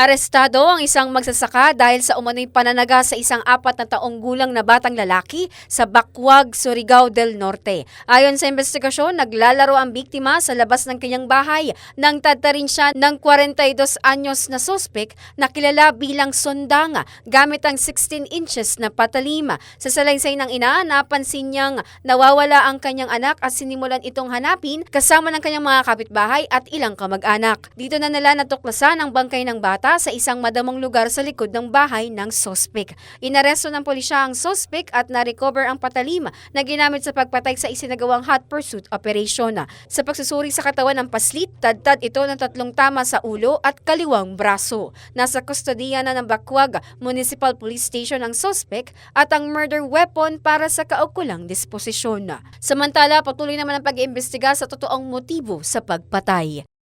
Arestado ang isang magsasaka dahil sa umano'y pananaga sa isang apat na taong gulang na batang lalaki sa Bakwag, Surigao del Norte. Ayon sa investigasyon, naglalaro ang biktima sa labas ng kanyang bahay nang tadtarin siya ng 42 anyos na sospek na kilala bilang Sondanga gamit ang 16 inches na patalima. Sa salaysay ng ina, napansin niyang nawawala ang kanyang anak at sinimulan itong hanapin kasama ng kanyang mga kapitbahay at ilang kamag-anak. Dito na nila natuklasan ang bangkay ng bata sa isang madamong lugar sa likod ng bahay ng sospek. Inaresto ng pulisya ang sospek at na-recover ang patalim na ginamit sa pagpatay sa isinagawang hot pursuit operation. Sa pagsusuri sa katawan ng paslit, tadtad ito ng tatlong tama sa ulo at kaliwang braso. Nasa kustodiya na ng Bakwag Municipal Police Station ang sospek at ang murder weapon para sa kaukulang disposisyon. Samantala, patuloy naman ang pag-iimbestiga sa totoong motibo sa pagpatay.